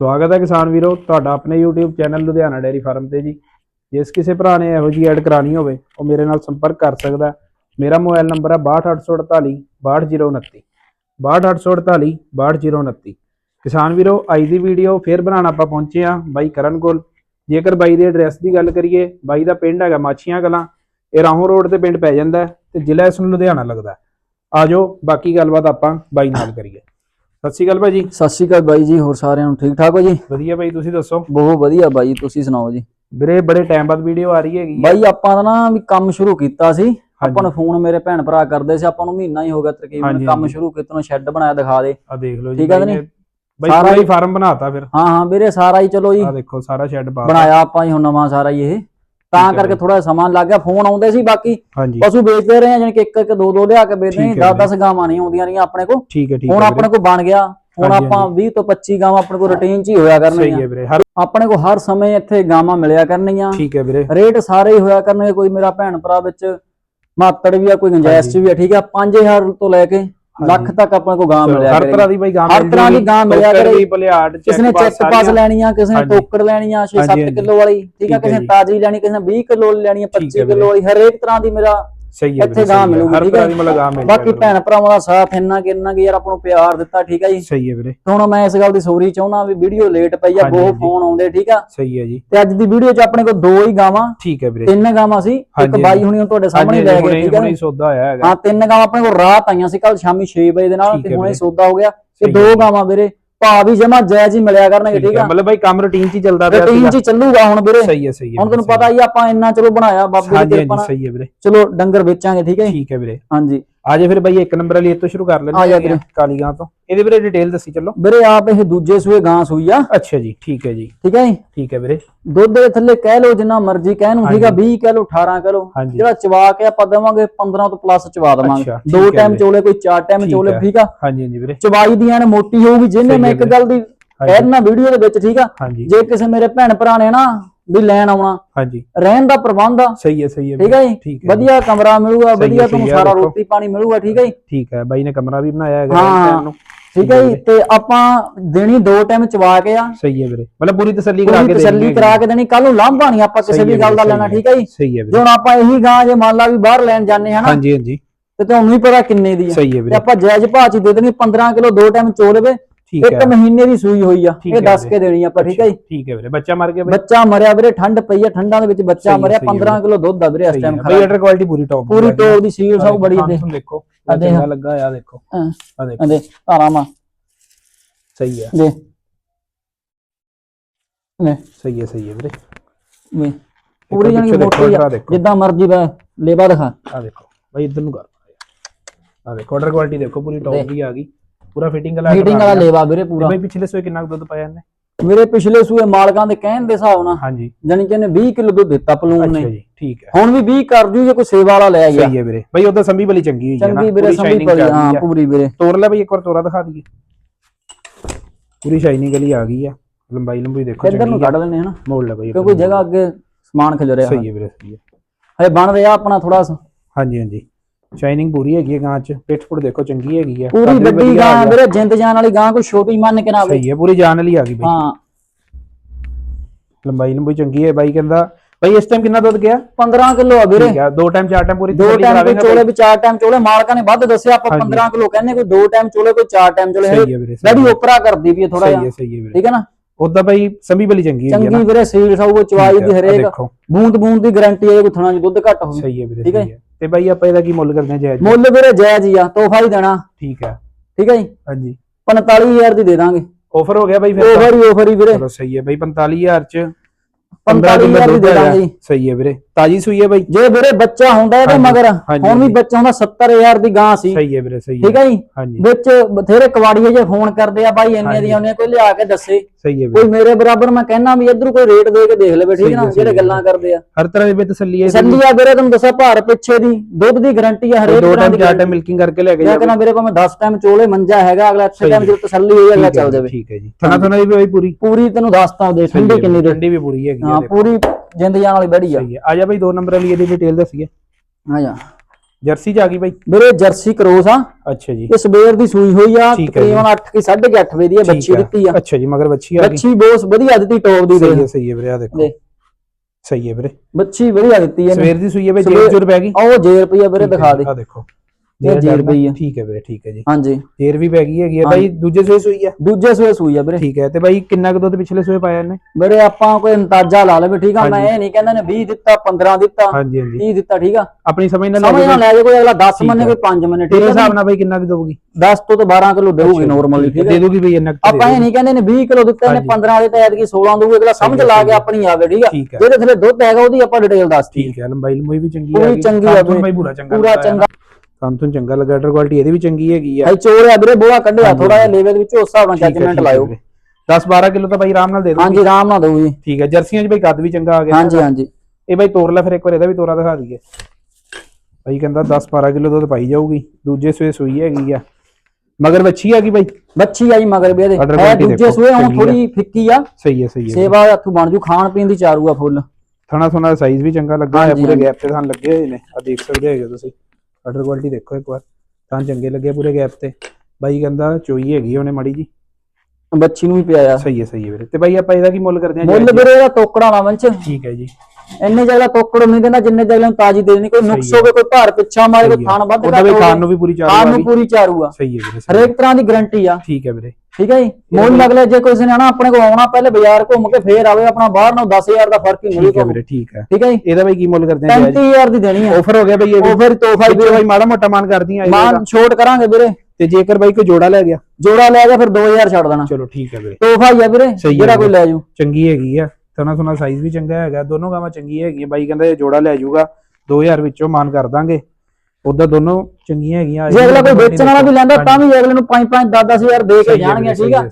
ਸਵਾਗਤ ਹੈ ਕਿਸਾਨ ਵੀਰੋ, ਤੁਹਾਡਾ ਆਪਣੇ YouTube channel Ludhiana dairy farm ਤੇ ਜੀ। ਜਿਸ ਕਿਸੇ ਭਰਾ ਨੇ ਇਹੋ ਜੀ ਐਡ ਕਰਾਣੀ ਹੋਵੇ, ਉਹ ਮੇਰੇ ਨਾਲ ਸੰਪਰਕ ਕਰ ਸਕਦਾ ਮੇਰਾ ਮੋਬਾਈਲ ਨੰਬਰ ਹੈ 62848 62029 62848 62029 ਕਿਸਾਨ ਵੀਰੋ, ਅੱਜ ਦੀ ਵੀਡੀਓ ਫੇਰ ਬਣਾਉਣ ਆਪਾਂ ਪਹੁੰਚੇ ਆ ਬਾਈ ਕਰਨ ਕੋਲ। ਜੇਕਰ ਬਾਈ ਦੇ ਐਡਰੈਸ ਦੀ ਗੱਲ ਕਰੀਏ, ਬਾਈ ਦਾ ਪਿੰਡ ਹੈਗਾ ਮਾਛੀਆਂ ਕਲਾਂ। ਇਹ ਰਾਹੋਂ ਰੋਡ ਤੇ ਪਿੰਡ ਪੈ ਜਾਂਦਾ ਹੈ ਤੇ ਜ਼ਿਲ੍ਹਾ ਇਸ ਨੂੰ ਲੁਧਿਆਣਾ ਲੱਗਦਾ ਹੈ। ਆ ਜਾਓ, ਬਾਕੀ ਗੱਲਬਾਤ ਆਪਾਂ ਬਾਈ ਨਾਲ ਕਰੀਏ। ਸਤਿ ਸ਼੍ਰੀ ਅਕਾਲ ਭਾਜੀ। ਸਤਿ ਸ਼੍ਰੀ ਅਕਾਲ ਬਾਈ ਜੀ ਹੋਰ ਸਾਰਿਆਂ ਨੂੰ ਠੀਕ ਠਾਕ ਹੋ ਜੀ? ਵਧੀਆ ਬਾਈ ਤੁਸੀਂ ਦੱਸੋ? ਬਹੁਤ ਵਧੀਆ ਬਾਈ ਤੁਸੀਂ ਸੁਣਾਓ ਜੀ? ਵੀਰੇ ਬੜੇ ਟਾਈਮ ਬਾਅਦ ਵੀਡੀਓ ਆ ਰਹੀ ਹੈਗੀ ਹੈ। ਬਾਈ ਆਪਾਂ ਤਾਂ ਨਾ ਵੀ ਕੰਮ ਸ਼ੁਰੂ ਕੀਤਾ ਸੀ। ਆਪਾਂ ਨੂੰ ਫੋਨ ਮੇਰੇ ਭੈਣ ਭਰਾ ਕਰਦੇ ਸੀ ਆਪਾਂ ਨੂੰ ਮਹੀਨਾ ਹੀ ਹੋ ਗਿਆ ਤਕਰੀਬਨ ਕੰਮ। ਸ਼ੁਰੂ ਕੀਤੇ ਨੂੰ ਸ਼ੈੱਡ ਬਣਾਇਆ ਦਿਖਾ ਦੇ। ਆ ਦੇਖ ਲਓ ਜੀ ਠੀਕ ਕਿ ਬਾਈ ਨਹੀਂ? ਬਾਈ ਸਾਰਾ ਹੀ ਹੀ- ਫਾਰਮ ਬਣਾਤਾ ਫਿਰ। ਹਾਂ ਹਾਂ ਵੀਰੇ ਸਾਰਾ ਹੀ ਚਲੋ ਜੀ। ਆ ਦੇਖੋ ਸਾਰਾ ਸ਼ੈੱਡ ਪਾ ਬਣਾਇਆ ਆਪਾਂ ਹੀ ਹੁਣ ਨਵਾਂ ਸਾਰਾ ਹੀ ਇਹ। ਤਾਂ ਕਰਕੇ। ਥੋੜਾ ਸਮਾਂ ਲੱਗ ਗਿਆ। ਫੋਨ ਆਉਂਦੇ ਸੀ ਬਾਕੀ। ਹਾਂਜੀ। ਪਸ਼ੂ ਵੇਚਦੇ ਰਹੇ ਆ ਜਾਨੀ ਕਿ ਇੱਕ ਇੱਕ ਦੋ ਦੋ ਲਿਆ ਕੇ ਵੇਚਦੇ ਹੈ 10 10 ਗਾਵਾਂ ਨਹੀਂ ਆਉਂਦੀਆਂ ਰਹੀਆਂ ਆਪਣੇ ਕੋਲ। ਠੀਕ ਹੈ ਠੀਕ ਹੁਣ ਆਪਣੇ ਕੋਲ ਬਣ ਗਿਆ। ਹੁਣ ਆਪਾਂ 20 ਤੋਂ 25 ਗਾਵਾਂ ਆਪਣੇ ਕੋਲ ਰੁਟੀਨ 'ਚ ਹੀ ਹੋਇਆ ਕਰਨਗੀਆਂ ਹੈ ਵੀਰੇ ਹਰ ਆਪਣੇ ਕੋਲ ਹਰ ਸਮੇਂ ਇੱਥੇ ਗਾਵਾਂ ਮਿਲਿਆ ਕਰਨਗੀਆਂ ਠੀਕ ਹੈ ਵੀਰੇ। ਰੇਟ ਸਾਰੇ ਹੀ ਹੋਇਆ ਕਰਨਗੇ। ਕੋਈ ਮੇਰਾ ਭੈਣ ਭਰਾ ਵਿੱਚ ਮਾਤੜ ਵੀ ਆ ਕੋਈ ਗੁੰਜਾਇਸ਼ ਚ ਵੀ ਆ ਠੀਕ ਆ 5000 ਤੋਂ ਲੈ ਕੇ ਲੱਖ ਤੱਕ ਆਪਣੇ ਕੋਲ ਗਾਂ ਮਿਲਿਆ ਹਰ। ਤਰ੍ਹਾਂ ਦੀ ਬਾਈ ਗਾਂ ਹਰ ਤਰ੍ਹਾਂ ਦੀ। ਗਾਂ ਮਿਲਿਆ ਟੋਕਰ ਕਰੇ। ਵੀ ਭਲਿਆੜ ਕਿਸੇ ਨੇ ਚੈੱਕ ਪਾਸ ਲੈਣੀ ਆ ਕਿਸੇ ਨੇ। ਟੋਕੜ ਲੈਣੀ ਆ 6-7 ਹਾਂਜੀ, ਕਿਲੋ ਵਾਲੀ ਠੀਕ ਆ ਕਿਸੇ ਨੇ। ਤਾਜ਼ੀ ਲੈਣੀ ਕਿਸੇ ਨੇ 20 ਕਿਲੋ ਲੈਣੀ ਆ ਠੀਕ ਹੈ 25 ਕਿਲੋ ਵਾਲੀ ਹਰੇਕ ਤਰ੍ਹਾਂ ਦੀ ਮੇਰਾ ਸਹੀ ਹੈ ਇੱਥੇ ਗਾਂ ਹੈ। ਮਿਲੂਗੀ, ਹਰ ਠੀਕ ਤਰ੍ਹਾਂ ਹੈ। ਦੀ ਮਿਲ ਬਾਕੀ। ਭੈਣ ਭਰਾਵਾਂ ਦਾ ਸਾਥ ਇੰਨਾ ਕਿ ਇੰਨਾ ਕਿ ਯਾਰ ਆਪਾਂ ਨੂੰ ਪਿਆਰ ਦਿੱਤਾ ਠੀਕ ਆ ਜੀ ਸਹੀ ਹੈ ਵੀਰੇ ਹੁਣ ਮੈਂ ਇਸ ਗੱਲ ਦੀ ਸੌਰੀ ਚਾਹੁੰਦਾ ਵੀ ਵੀਡੀਓ ਲੇਟ ਪਈ ਆ ਬਹੁਤ। ਫੋਨ ਆਉਂਦੇ ਠੀਕ ਆ ਸਹੀ ਹੈ ਜੀ ਤੇ ਅੱਜ ਦੀ ਵੀਡੀਓ 'ਚ ਆਪਣੇ ਕੋਲ ਦੋ ਹੀ ਗਾਵਾਂ ਠੀਕ ਹੈ ਵੀਰੇ ਤਿੰਨ ਗਾਵਾਂ ਸੀ ਇੱਕ ਬਾਈ ਹੁਣੀ ਤੁਹਾਡੇ ਸਾਹਮਣੇ ਲੈ ਗਏ ਠੀਕ ਆ ਹੁਣੇ ਹੀ ਸੌਦਾ ਹੋਇਆ ਹੈਗਾ ਹਾਂ ਤਿੰਨ ਗਾਵਾਂ ਆਪਣੇ ਕੋਲ ਰਾਤ ਆਈਆਂ ਸੀ ਕੱਲ ਸ਼ਾਮੀ 6 ਵਜੇ ਦੇ ਨਾਲ ਤੇ ਹੈ ਹੁਣੇ। ਸੌਦਾ ਹੋ ਗਿਆ ਤੇ ਦੋ ਹੈ। ਗਾਵਾਂ ਵੀਰੇ ਭਾ ਵੀ ਜਮਾ ਜਾਇਜ਼ ਹੀ ਮਿਲਿਆ ਕਰਨਗੇ ਠੀਕ ਆ? ਮਤਲਬ ਬਾਈ ਕੰਮ ਰੁਟੀਨ 'ਚ ਹੀ ਚੱਲਦਾ ਪਿਆ ਰੂਟੀਨ ਚ ਹੀ ਚੱਲੂਗਾ ਹੁਣ ਵੀਰੇ। ਸਹੀ ਹੈ ਸਹੀ ਹੈ ਹੁਣ ਵੀਰੇ, ਪਤਾ ਹੀ ਆ, ਆਪਾਂ ਇੰਨਾ ਚਲੋ ਬਣਾਇਆ ਬਾਬੇ ਦੀ ਹਾਂਜੀ ਕਿਰਪਾ ਨਾਲ। ਸਹੀ ਹੈ ਵੀਰੇ। ਚਲੋ ਡੰਗਰ ਵੇਚਾਂਗੇ ਠੀਕ ਹੈ ਜੀ? ਠੀਕ ਹੈ ਵੀਰੇ। ਹਾਂਜੀ। ਆਜੇ ਫਿਰ ਬਾਈ ਇੱਕ ਨੰਬਰ ਵਾਲੀ ਇਹ ਤੋਂ ਸ਼ੁਰੂ ਕਰ ਲੈਂਦੇ ਆ ਜਾ ਹੈਗੇ ਵੀਰੇ। ਕਾਲੀ ਗਾਂ ਤੋਂ। ਇਹਦੇ ਵੀਰੇ ਡਿਟੇਲ ਦੱਸੀ ਚੱਲੋ। ਵੀਰੇ ਆਪ ਇਹ ਦੂਜੇ ਸੂਏ ਗਾਂ ਸੂਈ ਆ। ਅੱਛਾ ਜੀ ਠੀਕ ਹੈ ਜੀ। ਠੀਕ ਹੈ ਜੀ? ਠੀਕ ਹੈ ਵੀਰੇ। ਦੁੱਧ ਦੇ ਥੱਲੇ ਕਹਿ ਲਓ ਜਿੰਨਾ ਮਰਜ਼ੀ ਕਹਿ ਨੂੰ ਠੀਕ ਆ 20 ਕਹਿ ਲਓ 18 ਕਹਿ ਲਓ। ਹਾਂਜੀ। ਜਿਹੜਾ ਚਵਾ ਕੇ ਆਪਾਂ ਦੇਵਾਂਗੇ 15 ਤੋਂ ਪਲੱਸ ਚਵਾ ਦੇਵਾਂਗੇ। ਅੱਛਾ, ਠੀਕ ਦੋ ਹੈ ਟਾਈਮ ਵੀਰੇ। ਚੋਲੇ ਕੋਈ ਚਾਰ ਟਾਈਮ ਚੋਲੇ। ਠੀਕ ਆ? ਹਾਂਜੀ ਹਾਂਜੀ ਵੀਰੇ। ਚਵਾਈ ਦੀਆਂ ਨੇ ਮੋਟੀ ਹੋਊਗੀ ਜਿਹਨੇ ਸਹੀ ਮੈਂ ਹੈ ਇੱਕ ਵੀਰੇ। ਗੱਲ ਦੀ ਕਹਿ ਦਿੰਦਾ ਵੀਡੀਓ ਦੇ ਵਿੱਚ ਠੀਕ ਆ? ਹਾਂਜੀ। ਜੇ ਕਿਸੇ ਮੇਰੇ ਭੈਣ ਭਰਾ ਨੇ ਨਾ ਵੀ ਲੈਣ ਆਉਣਾ। ਹਾਂਜੀ। ਰਹਿਣ ਦਾ ਪ੍ਰਬੰਧ ਆ। ਸਹੀ ਹੈ ਸਹੀ ਹੈ ਠੀਕ ਹੈ ਜੀ? ਵਧੀਆ ਕਮਰਾ ਮਿਲੂਗਾ ਵਧੀਆ ਤੁਹਾਨੂੰ ਸਾਰਾ। ਰੋਟੀ ਪਾਣੀ ਮਿਲੂਗਾ ਠੀਕ ਹੈ ਜੀ? ਠੀਕ ਹੈ ਬਾਈ ਨੇ ਕਮਰਾ ਵੀ ਬਣਾਇਆ ਹੈਗਾ ਹਾਂ। ਰਹਿਣ ਨੂੰ। ਠੀਕ ਹੈ ਜੀ ਤੇ ਆਪਾਂ ਦੇਣੀ ਦੋ ਟਾਈਮ ਚਵਾ ਕੇ ਆ। ਸਹੀ ਹੈ ਵੀਰੇ। ਮਤਲਬ ਪੂਰੀ ਤਸੱਲੀ ਕਰਾ ਕੇ ਤਸੱਲੀ ਦੇਣੀ ਕਰਾ ਕੇ ਦੇਣੀ ਕੱਲ ਨੂੰ ਲਾਂਭਾ ਨਹੀਂ ਆਪਾਂ ਕਿਸੇ ਵੀ ਗੱਲ ਦਾ ਲੈਣਾ ਠੀਕ ਹੈ ਜੀ? ਸਹੀ ਹੈ ਜੇ ਵੀਰੇ। ਹੁਣ ਆਪਾਂ ਇਹੀ ਗਾਂ ਜੇ ਮੰਨ ਲਾ ਵੀ ਬਾਹਰ ਲੈਣ ਜਾਂਦੇ ਹਨਾ ਹਾਂਜੀ ਹਾਂਜੀ। ਤੇ ਤੁਹਾਨੂੰ ਹੀ ਪਤਾ ਕਿੰਨੇ ਦੀ ਹੈ। ਤੇ ਆਪਾਂ ਜਾਇਜ਼ ਭਾਅ ਚ ਦੇ ਦੇਣੀ 15 ਕਿਲੋ ਦੋ ਟਾਈਮ ਚੋ ਲਵੇ ਠੀਕ ਇੱਕ ਹੈ। ਮਹੀਨੇ ਦੀ ਸੂਈ ਹੋਈ ਆ ਠੀਕ ਇਹ ਹੈ ਦੱਸ। ਕੇ ਦੇਣੀ ਆਪਾਂ ਠੀਕ ਹੈ ਜੀ? ਠੀਕ ਹੈ ਵੀਰੇ ਬੱਚਾ ਮਰ ਗਿਆ ਬਾਈ ਬੱਚਾ ਮਰਿਆ ਵੀਰੇ ਠੰਡ ਪਈ ਆ ਠੰਡਾਂ ਦੇ ਵਿੱਚ ਬੱਚਾ ਮਰਿਆ ਸਹੀ ਹੈ 15 ਕਿਲੋ ਦੁੱਧ ਆ ਵੀਰੇ ਇਸ ਟਾਈਮ ਬਾਈ ਅਡਰ ਕੁਆਲਿਟੀ ਪੂਰੀ ਟੌਪ ਪੂਰੀ ਟੋਪ ਦੀ ਸੀਲ ਸਭ ਬੜੀ ਦੇ ਦੇ ਦੇਖੋ ਆ ਆ ਦੇਖ। ਚੰਗਾ ਲੱਗਾ ਆ ਦੇਖੋ। ਆ ਦੇਖੋ। ਆ ਦੇ ਆਰਾਮਾ ਸਹੀ ਹੈ। ਦੇ। ਨੇ ਸਹੀ ਹੈ ਸਹੀ ਹੈ ਵੀਰੇ। ਵੇ ਪੂਰੀ ਜਾਨੀ ਮੋਟੀ ਆ। ਆ। ਜਿੱਦਾਂ ਮਰਜ਼ੀ ਬੈ ਲੇਵਾ ਦਿਖਾ। ਆ ਦੇਖੋ ਬਾਈ ਇਧਰ ਨੂੰ ਕਰ। ਆ ਦੇਖੋ ਕੁਆਲਿਟੀ ਦੇਖੋ ਪੂਰੀ ਟੌਪ ਦੀ ਆ ਗਈ। ਪੂਰਾ ਫਿਟਿੰਗ ਵਾਲਾ ਮੀਟਿੰਗ ਵਾਲਾ ਲੇਵਾ ਵੀਰੇ ਪੂਰਾ। ਬਾਈ ਪਿਛਲੇ ਸੋਏ ਕਿੰਨਾ ਦੁੱਧ ਪਾਇਆ ਇਹਨੇ? ਮੇਰੇ ਪਿਛਲੇ ਸੂਏ ਮਾਲਕਾਂ ਦੇ ਕਹਿਣ ਦੇ ਹਿਸਾਬ ਨਾਲ ਹਾਂਜੀ। ਜਾਨੀ ਕਿ ਇਹਨੇ 20 ਕਿਲੋ ਦੁੱਧ ਦਿੱਤਾ ਪਲੂਨ ਅੱਛਾ ਨੇ। ਜੀ ਠੀਕ ਹੈ। ਹੁਣ ਵੀ 20 ਕਰ ਜੂ ਜੇ ਕੋਈ ਸੇਵਾ ਵਾਲਾ ਲੈ ਗਿਆ। ਸਹੀ ਹੈ ਵੀਰੇ। ਬਾਈ ਉਹਦਾ ਸੰਭੀ ਬਲੀ ਚੰਗੀ ਹੋਈ ਹੈ ਨਾ ਚੰਗੀ ਵੀਰੇ ਸੰਭੀ ਚੱਲ ਹਾਂ। ਪੂਰੀ ਵੀਰੇ। ਤੋਰ ਲੈ ਬਈ ਇੱਕ ਵਾਰ ਤੋਰਾ ਦਿਖਾ ਦਈਏ। ਪੂਰੀ ਸ਼ਾਈਨਿੰਗ ਗਲੀ ਆ ਗਈ ਆ। ਲੰਬਾਈ ਲੰਬੀ ਦੇਖੋ ਇੱਧਰ ਨੂੰ ਕੱਢ ਲੈਣੇ ਹਨਾ ਮੋੜ ਲੈ ਬਈ ਕਿਉਂਕਿ ਜਗ੍ਹਾ ਅੱਗੇ ਸਮਾਨ ਖਿਲ ਰਿਹਾ ਸਹੀ ਹੈ ਵੀਰੇ ਸਹੀ ਹੈ। ਹਜੇ ਬਣ ਰਿਹਾ ਆਪਣਾ ਥੋੜਾ ਹਾਂਜੀ ਹਾਂਜੀ। ਸ਼ਾਈਨਿੰਗ ਪੂਰੀ ਹੈਗੀ ਹੈ ਗਾਂ ਚ ਪਿੱਠ ਪੁੱਠ ਦੇਖੋ ਚੰਗੀ ਹੈਗੀ ਆ ਪੂਰੀ ਕੱਦ ਵੀ ਵੱਡੀ ਵਧੀਆ ਗਾਂ। ਵੀਰੇ ਜਿੰਦ ਜਾਨ ਵਾਲੀ ਗਾਂ ਕੋਈ ਛੋਟੀ ਮੰਨ ਕੇ ਨਾ ਆਵੇ। ਸਹੀ ਹੈ ਪੂਰੀ ਜਾਨ ਵਾਲੀ ਆ ਗਈ ਬਈ। ਹਾਂ। ਲੰਬਾਈ ਲੰਬੀ ਚੰਗੀ ਹੈ ਬਾਈ ਕਹਿੰਦਾ। ਬਾਈ ਇਸ ਟਾਈਮ ਕਿੰਨਾ ਦੁੱਧ ਗਿਆ? 15 ਕਿਲੋ ਆ ਵੀਰੇ। ਠੀਕ ਹੈ ਦੋ ਟਾਈਮ ਚਾਰ ਟਾਈਮ ਪੂਰੀ ਦੋ ਤਸੱਲੀ ਟਾਈਮ ਕੋਈ ਕਰਾਵੇਂਗਾ ਚੋਲੇ। ਵੀ ਚਾਰ ਟਾਈਮ ਚੋਲੇ ਮਾਲਕਾਂ ਨੇ ਵੱਧ ਦੱਸਿਆ ਆਪਾਂ ਹਾਂਜੀ। 15 ਕਿਲੋ ਕਹਿੰਦੇ ਕੋਈ ਦੋ ਟਾਈਮ ਚੋਲੇ ਕੋਈ ਚਾਰ ਟਾਈਮ ਚੋਲੇ। ਸਹੀ ਹੈ ਵੀਰੇ ਸਹੀ ਡੈਡੀ ਹੈ। ਉਪਰਾ ਕਰਦੀ ਵੀ ਥੋੜਾ ਸਹੀ ਜਿਹਾ। ਹੈ ਸਹੀ ਹੈ ਵੀਰੇ। ਠੀਕ ਹੈ ਨਾ? ਉਦਾਂ ਬਾਈ ਸੰਭੀ ਬਲੀ ਚੰਗੀ ਹੈ ਨਾ ਚੰਗੀ ਵੀਰੇ ਸੀਲ ਕੁਝ ਚਵਾਈ ਦੀ ਹਰੇਕ। ਬੂੰਦ ਬੂੰਦ ਦੀ ਗਾਰੰਟੀ ਹੈ ਕੋਈ ਥਣਾ ਚ ਦੁੱਧ ਘੱਟ ਹੋਵੇ। ਸਹੀ ਹੈ ਵੀਰੇ ਠੀਕ ਹੈ ਤੇ ਬਾਈ ਆਪਾਂ ਇਹਦਾ ਕੀ ਮੁੱਲ ਕਰਦੇ ਹਾਂ ਜਾਇਜ਼? ਮੁੱਲ ਵੀਰੇ ਜਾਇਜ਼ ਹੀ ਆ ਤੋਹਫਾ ਹੀ ਦੇਣਾ। ਠੀਕ ਹੈ ਠੀਕ ਹੈ ਜੀ? ਹਾਂਜੀ। 45000 ਦੀ ਦੇ ਦਾਂਗੇ। ਆਫਰ ਹੋ ਗਿਆ ਬਾਈ ਫਿਰ। ਓਵਰ ਹੀ ਓਵਰ ਹੀ ਵੀਰੇ। ਚਲੋ ਸਹੀ ਹੈ ਬਾਈ 45000 ਚ 45000 ਦੀ ਦੇ ਹੈਗਾ। ਦਾਂਗੇ। ਜੀ ਸਹੀ ਹੈ ਵੀਰੇ ਤਾਜੀ ਸੂਈ ਹੈ ਬਾਈ। ਜੇ ਵੀਰੇ ਬੱਚਾ ਹੁੰਦਾ ਇਹਦੇ ਮਗਰ ਹੁਣ ਵੀ। ਬੱਚਾ ਹੁੰਦਾ 70000 ਦੀ ਗਾਂ ਸੀ। ਸਹੀ ਹੈ ਵੀਰੇ ਸਹੀ ਠੀਕ ਹੈ। ਹੈ ਜੀ? ਵਿੱਚ ਬਥੇਰੇ ਕਵਾੜੀਏ ਜੇ ਫੋਨ ਕਰਦੇ ਆ ਬਾਈ ਇੰਨੇ। ਦੀਆਂ ਉਹਨੇ ਕੋਈ ਲਿਆ ਕੇ ਦੱਸੇ। ਸਹੀ ਹੈ ਕੋਈ ਮੇਰੇ ਬਰਾਬਰ ਮੈਂ ਕਹਿਣਾ ਵੀ ਇਧਰ ਕੋਈ ਰੇਟ ਦੇ ਕੇ ਦੇਖ ਲਵੇ ਠੀਕ ਹੈ ਹੈ, ਨਾ ਜਿਹੜੇ ਹੈ। ਗੱਲਾਂ ਕਰਦੇ ਆ। ਹਰ ਤਰ੍ਹਾਂ ਦੀ ਤਸੱਲੀ ਹੈ ਸੰਧੀ ਆ ਵੀਰੇ ਤੁਹਾਨੂੰ ਦੱਸਿਆ ਭਾਰ ਪਿੱਛੇ ਦੀ ਦੁੱਧ ਦੀ ਗਾਰੰਟੀ ਆ ਹਰੇਕ ਦੋ ਟਾਈਮ ਚਾਰ ਟਾਈਮ ਮਿਲਕਿੰਗ ਕਰਕੇ ਲੈ ਕੇ ਜਾਓ। ਕਹਿੰਦਾ ਵੀਰੇ ਭਾਵੇਂ 10 ਟਾਈਮ ਚੋਲੇ ਮੰਜਾ ਹੈਗਾ ਅਗਲਾ ਅੱਛੇ ਸਹੀ ਟਾਈਮ ਹੈ। ਜਦੋਂ ਤਸੱਲੀ ਹੋਈ ਅਗਲਾ ਹੈ ਚੱਲ ਜੀ, ਜਾਵੇ। ਠੀਕ ਹੈ ਜੀ। ਥਣਾ ਥਣਾ ਦੀ ਵੀ ਪੂਰੀ? ਪੂਰੀ ਤੈਨੂੰ ਦੱਸਤਾ ਦੇ ਸਹੀ ਠੰਡੀ ਹੈ ਕਿੰਨੀ ਠੰਡੀ ਵੀ ਪੂਰੀ ਹੈਗੀ। ਹਾਂ ਹੈ ਪੂਰੀ ਜਿੰਦ ਜਾਨ ਵਾਲੀ ਬੜੀ ਆ। ਸਹੀ ਹੈ। ਆ ਜਾ ਬਾਈ ਦੋ ਨੰਬਰ ਵਾਲੀ ਇਹਦੀ ਡਿਟੇਲ ਦੱਸੀਏ। ਹਾਂ ਜਾ। ਜਰਸੀ ਚ ਆ ਗਈ ਬਾਈ? ਵੀਰੇ ਜਰਸੀ ਕਰੋਸ ਆ। ਅੱਛਾ ਜੀ। ਇਹ ਸਵੇਰ ਦੀ ਸੂਈ ਹੋਈ ਆ ਹੈ। ਤਕਰੀਬਨ 8 ਕੀ 8.5 ਵਜੇ ਦੀ ਆ, ਬੱਚੀ ਹੈ। ਦਿੱਤੀ ਆ। ਅੱਛਾ ਜੀ ਮਗਰ ਬੱਚੀ ਆ ਗਈ। ਬੱਚੀ ਬਹੁਤ ਵਧੀਆ ਦਿੱਤੀ ਟੌਪ ਦੀ ਸਹੀ ਹੈ ਸਹੀ ਹੈ ਵੀਰੇ ਆ ਦੇਖੋ। ਸਹੀ ਹੈ ਵੀਰੇ। ਬੱਚੀ ਵਧੀਆ ਦਿੱਤੀ ਇਹਨੇ। ਸਵੇਰ ਦੀ ਸੂਈ ਹੈ ਬਈ ਸਵੇਰ- ਜੇਰ ਜੁਰ ਪੈ ਗਈ। ਉਹ ਜੇ ਰੁਪਈਆ ਵੀਰੇ ਦਿਖਾ ਦੇ। ਆ ਦੇਖੋ। ਇਹ ਜੇਰ ਡਰਨਾ। ਪਈ ਆ। ਠੀਕ ਹੈ ਵੀਰੇ ਠੀਕ ਹੈ ਜੀ। ਹਾਂਜੀ। ਜੇਰ ਵੀ ਪੈ ਗਈ ਹੈਗੀ ਹੈ ਬਾਈ ਦੂਜੇ ਸੂਏ ਸੂਈ ਹੈ ਦੂਜੇ ਸੂਏ ਸੂਈ ਆ ਵੀਰੇ। ਠੀਕ ਹੈ ਤੇ ਬਾਈ ਕਿੰਨਾ ਕੁ ਦੁੱਧ ਪਿਛਲੇ ਸੂਏ ਪਾਇਆ ਇਹਨੇ? ਵੀਰੇ ਆਪਾਂ ਕੋਈ ਅੰਦਾਜ਼ਾ ਲਾ ਲਵੇ ਠੀਕ ਆ? ਮੈਂ। ਇਹ ਨਹੀਂ ਕਹਿੰਦਾ ਨੇ 20 ਦਿੱਤਾ 15 ਦਿੱਤਾ ਹਾਂਜੀ ਹਾਂਜੀ। 30 ਦਿੱਤਾ ਠੀਕ ਆ? ਆਪਣੀ ਸਮਝ ਨਾਲ ਸਮਝ ਨਾਲ ਲੈ ਜੇ ਕੋਈ ਅਗਲਾ 10 ਠੀਕ ਮੰਨੇ ਆ। ਕੋਈ 5 ਮੰਨੇ ਠੀਕ ਆ ਹਿਸਾਬ ਨਾਲ ਬਾਈ ਕਿੰਨਾ ਕੁ ਦਊਗੀ? 10 ਤੋਂ ਤੇ 12 ਕਿਲੋ ਦੇਊਗੀ ਨਾਰਮਲੀ ਠੀਕ ਦੇ ਆ? ਦੂਗੀ ਬਈ ਇੰਨਾ ਆਪਾਂ ਦੇ ਇਹ ਨਹੀਂ ਕਹਿੰਦੇ ਨੇ 20 ਕਿਲੋ ਦਿੱਤੇ ਨੇ ਹਾਂਜੀ। 15 ਵਾਲੇ ਤੇ ਐਤਕੀ 16 ਦਊਗੇ ਅਗਲਾ ਸਮਝ ਆ, ਲਾ ਕੇ ਆ। ਆਪਣੀ ਆਵੇ ਠੀਕ ਆ? ਹੈ। ਜਿਹਦੇ ਥੱਲੇ ਦੁੱਧ ਹੈਗਾ ਉਹਦੀ ਆਪਾਂ ਡਿਟੇਲ ਦੱਸਤੀ। ਠੀਕ ਹੈ ਲੰਬਾਈ ਲੰਬਾਈ ਵੀ ਚੰਗੀ ਪੂਰੀ ਹੈਗੀ ਚੰਗੀ ਆ। ਬਾਈ ਪੂਰਾ ਚੰਗਾ ਪੂਰਾ ਲੱਗਾ ਚੰਗਾ। ਤੁਹਾਨੂੰ ਤੁਹਾਨੂੰ ਚੰਗਾ ਲੱਗਾ ਆਰਡਰ ਕੁਆਲਿਟੀ ਇਹਦੀ ਵੀ ਚੰਗੀ ਹੈਗੀ ਆ। ਭਾਈ ਚੋਰਿਆ ਵੀਰੇ ਬੋਲਾ ਕੱਢਿਆ ਥੋੜਾ ਜਿਹਾ ਲੇਵੇ ਦੇ ਵਿੱਚ ਉਸ ਹਿਸਾਬ ਨਾਲ ਹੈ, ਜੱਜਮੈਂਟ ਹੈ ਲਾਇਓ। ਵੀਰੇ। 10 12 ਕਿਲੋ ਤਾਂ ਬਾਈ ਆਰਾਮ ਨਾਲ ਦੇ ਦੂਗੀ ਹਾਂਜੀ ਆਰਾਮ ਨਾਲ ਦਊ ਜੀ। ਠੀਕ ਹੈ ਜਰਸੀਆਂ 'ਚ ਬਾਈ ਕੱਦ ਵੀ ਚੰਗਾ ਆ ਗਿਆ। ਹਾਂਜੀ ਹਾਂਜੀ। ਇਹ ਬਾਈ ਤੋੜ ਲੈ ਫਿਰ ਇੱਕ ਵਾਰ ਇਹਦਾ ਵੀ ਤੋਰਾ ਦਿਖਾ ਦਈਏ। ਬਾਈ ਕਹਿੰਦਾ 10 12 ਕਿਲੋ ਦੁੱਧ ਪਾਈ ਜਾਊਗੀ ਦੂਜੇ ਸੂਏ ਸੂਈ ਹੈਗੀ ਆ। ਮਗਰ ਵੱਛੀ ਆ ਗਈ ਬਾਈ ਬੱਚੀ ਆਈ ਮਗਰ ਵੀ ਇਹਦੇ। ਹੈ ਦੂਜੇ ਸੂਏ ਹੁਣ ਆ। ਥੋੜੀ ਫਿੱਕੀ ਆ। ਸਹੀ ਹੈ ਸਹੀ ਹੈ। ਸੇਵਾ ਹੱਥੋਂ ਬਣ ਜੂ ਖਾਣ ਪੀਣ ਦੀ ਚਾਰੂ ਆ ਫੁੱਲ। ਥਣਾ ਥਣਾ ਦਾ ਸਾਈਜ਼ ਵੀ ਚੰਗਾ ਲੱਗਾ ਹਾਂਜੀ, ਪੂਰੇ। ਗੈਪ ਤੇ ਥਣ ਲੱਗੇ ਹੋਏ ਨੇ। ਆ ਦੇਖ ਸਕਦੇ ਹੈਗੇ ਤੁਸੀਂ। ਆਰਡਰ ਕੁਆਲਿਟੀ ਦੇਖੋ ਇੱਕ ਵਾਰ। ਥਣ ਚੰਗੇ ਲੱਗੇ ਪੂਰੇ ਗੈਪ ਤੇ। ਬਾਈ ਕਹਿੰਦਾ ਚੋਈ ਹੈਗੀ ਉਹਨੇ ਮੜੀ ਜੀ। ਬੱਚੀ ਨੂੰ ਵੀ ਪਿਆਇਆ ਸਹੀ ਹੈ ਸਹੀ ਹੈ ਵੀਰੇ। ਤੇ ਬਾਈ ਆਪਾਂ ਇਹਦਾ ਕੀ ਮੁੱਲ ਕਰਦੇ ਹਾਂ ਮੁੱਲ ਵੀਰੇ ਇਹਦਾ ਟੋਕੜਾ ਨਾ ਵੰਚ ਠੀਕ ਹੈ ਜੀ। ਇੰਨੇ ਜਗਲਾ ਟੋਕੜ ਨਹੀਂ ਦੇਣਾ ਜਿੰਨੇ ਜਗਲੇ ਨੂੰ ਤਾਜੀ ਦੇਣੀ। ਕੋਈ ਨੁਕਸ ਆ। ਹੋਵੇ ਕੋਈ ਭਾਰ ਪਿੱਛਾ ਮਾਰੇ ਕੋਈ। ਖਾਣ ਵੱਧ ਉਹਦਾ ਵੀ ਖਾਣ ਨੂੰ ਵੀ ਪੂਰੀ ਚਾਰ ਖਾਣ ਆ ਨੂੰ ਪੂਰੀ ਚਾਰੂ ਆ। ਸਹੀ ਹੈ ਵੀਰੇ। ਹਰੇਕ ਤਰ੍ਹਾਂ ਦੀ ਗਾਰੰਟੀ ਆ। ਠੀਕ ਹੈ ਵੀਰੇ। ਠੀਕ ਹੈ ਜੀ? ਮੁੱਲ ਅਗਲੇ ਜੇ ਕੋਈ ਨੇ ਨਾ ਆਪਣੇ ਕੋਲ ਆਉਣਾ ਪਹਿਲੇ ਬਾਜ਼ਾਰ ਘੁੰਮ ਕੇ ਫੇਰ ਆਵੇ ਆਪਣਾ ਬਾਹਰ ਨੂੰ 10000 ਦਾ ਫ਼ਰਕ ਹੀ ਠੀਕ ਹੈ ਮਿਲੂਗਾ ਵੀਰੇ ਠੀਕ ਹੈ। ਠੀਕ ਹੈ ਜੀ? ਇਹਦਾ ਬਾਈ ਕੀ ਮੁੱਲ ਕਰਦੇ ਜੀ 35000 ਦੀ ਦੇਣੀ ਆ। ਆਫਰ ਹੋ ਗਿਆ ਬਈ ਇਹ ਵੀ। ਉਹ ਫਿਰ ਤੋਹਫਾ ਹੀ ਬਾਈ ਮਾੜਾ ਮੋਟਾ ਮਾਨ ਕਰਦੀਆਂ ਮਾਨ ਛੋਟ ਕਰਾਂਗੇ ਵੀਰੇ। ਤੇ ਜੇਕਰ ਬਾਈ ਕੋਈ ਜੋੜਾ ਲੈ ਗਿਆ? ਜੋੜਾ ਲੈ ਗਿਆ ਫਿਰ 2000 ਛੱਡ ਦੇਣਾ। ਚਲੋ ਠੀਕ ਹੈ ਵੀਰੇ। ਤੋਹਫਾ ਹੀ ਆ ਵੀਰੇ ਸਹੀ ਆ ਜਿਹੜਾ ਕੋਈ। ਲੈ ਜੂ ਚੰਗੀ ਹੈਗੀ ਆ। ਥਣਾ ਥਣਾ ਸਾਈਜ਼ ਵੀ ਚੰਗਾ ਹੈਗਾ ਦੋਨੋਂ ਗਾਵਾਂ ਚੰਗੀ ਹੈਗੀਆਂ। ਬਾਈ ਕਹਿੰਦਾ ਇਹ ਜੋੜਾ ਲੈ ਜਾਊਗਾ 2000 ਵਿੱਚੋਂ ਮਾਨ ਕਰ ਦਾਂਗੇ। ਉਦਾਂ ਦੋਨੋਂ ਚੰਗੀਆਂ ਹੈਗੀਆਂ ਜੇ ਅਗਲਾ ਕੋਈ ਵੇਚਣ ਵਾਲਾ ਵੀ ਲੈਂਦਾ ਤਾਂ ਵੀ ਅਗਲੇ ਨੂੰ 5-5 10-10000 ਦੇ ਕੇ ਜਾਣਗੇ ਠੀਕ ਆ?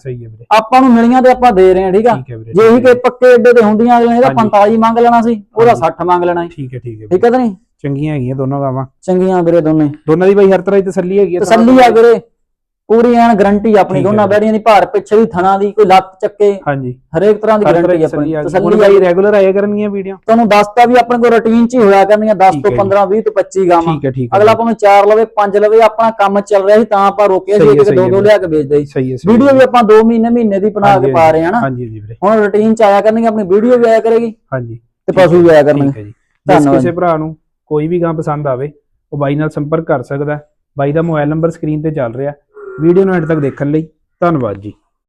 ਆਪਾਂ ਨੂੰ ਮਿਲੀਆਂ ਤੇ ਆਪਾਂ ਦੇ ਰਹੇ ਹਾਂ ਠੀਕ ਆ? ਜੇ ਹੀ ਕਿ ਪੱਕੇ ਏਡੇ ਤੇ ਹੁੰਦੀਆਂ ਅਗਲੇ ਇਹਦਾ ਹਾਂਜੀ। 45 ਮੰਗ ਲੈਣਾ ਸੀ ਉਹਦਾ 60 ਮੰਗ ਲੈਣਾ ਸੀ। ਠੀਕ ਹੈ ਠੀਕ ਹੈ ਠੀਕ ਹੈ ਤਾਂ ਨਹੀਂ? ਚੰਗੀਆਂ ਹੈਗੀਆਂ ਦੋਨੋਂ ਗਾਵਾਂ। ਚੰਗੀਆਂ ਵੀਰੇ ਦੋਨੇ। ਦੋਨਾਂ ਦੀ ਬਾਈ ਹਰ ਤਰ੍ਹਾਂ ਦੀ ਤਸੱਲੀ ਹੈਗੀ ਤਸੱਲੀ ਆ ਵੀਰੇ। ਪੂਰੀ ਐਨ ਗਰੰਟੀ ਆਪਣੀ ਦੋਨਾਂ। ਬੈੜੀਆਂ ਦੀ ਭਾਰ ਪਿੱਛੇ ਦੀ ਥਣਾ ਦੀ ਕੋਈ ਲੱਤ ਚੱਕੇ ਹਾਂਜੀ। ਹਰੇਕ ਤਰ੍ਹਾਂ ਦੀ ਗਰੰਟੀ ਆਪਣੀ ਤਸੱਲੀ ਆ ਤਸੱਲੀ ਹੁਣ ਆ ਬਾਈ ਰੈਗੂਲਰ ਆਇਆ ਕਰਨਗੀਆਂ ਵੀਡੀਓ? ਤੁਹਾਨੂੰ ਦੱਸਤਾ ਵੀ ਆਪਣੇ ਕੋਲ ਰੁਟੀਨ ਚ ਹੀ ਹੋਇਆ ਕਰਨੀਆਂ 10 ਠੀਕ ਤੋਂ ਹੈ ਜੀ। 15 20 ਤੋਂ 25 ਗਾਵਾਂ। ਅਗਲਾ ਭਾਵੇਂ 4 ਲਵੇ 5 ਲਵੇ ਆਪਣਾ ਕੰਮ ਚੱਲ ਰਿਹਾ ਸੀ ਤਾਂ ਆਪਾਂ ਰੋਕਿਆ ਸੀ ਹੈ, ਕਿ ਦੋ ਦੋ। ਲਿਆ ਕੇ ਵੇਚਦੇ ਸੀ। ਵੀਡੀਓ। ਵੀ ਆਪਾਂ 2 ਮਹੀਨੇ ਮਹੀਨੇ ਦੀ ਬਣਾ ਕੇ ਪਾ ਰਹੇ ਹਾਂ ਨਾ। ਹਾਂਜੀ ਜੀ ਵੀਰੇ। ਹੁਣ ਰੁਟੀਨ ਚ ਆਇਆ ਕਰਨਗੇ ਆਪਣੀ ਵੀਡੀਓ ਵੀ ਆਇਆ ਕਰੇਗੀ। ਹਾਂਜੀ। ਤੇ ਪਸ਼ੂ ਵੀ ਆਇਆ ਕਰਨਗੇ। ਧੰਨਵਾਦ ਕਿਸੇ ਭਰਾ ਨੂੰ ਕੋਈ ਵੀ ਗਾਂ ਪਸੰਦ ਆਵੇ ਉਹ ਬਾਈ ਨਾਲ ਸੰਪਰਕ ਕਰ ਸਕਦਾ। ਬਾਈ ਦਾ ਮੋਬਾਈਲ ਨੰਬਰ ਸਕਰੀਨ ਤੇ ਚੱਲ ਰਿਹਾ। ਵੀਡੀਓ ਨੂੰ ਐਂਡ ਤੱਕ ਦੇਖਣ ਲਈ ਧੰਨਵਾਦ ਜੀ।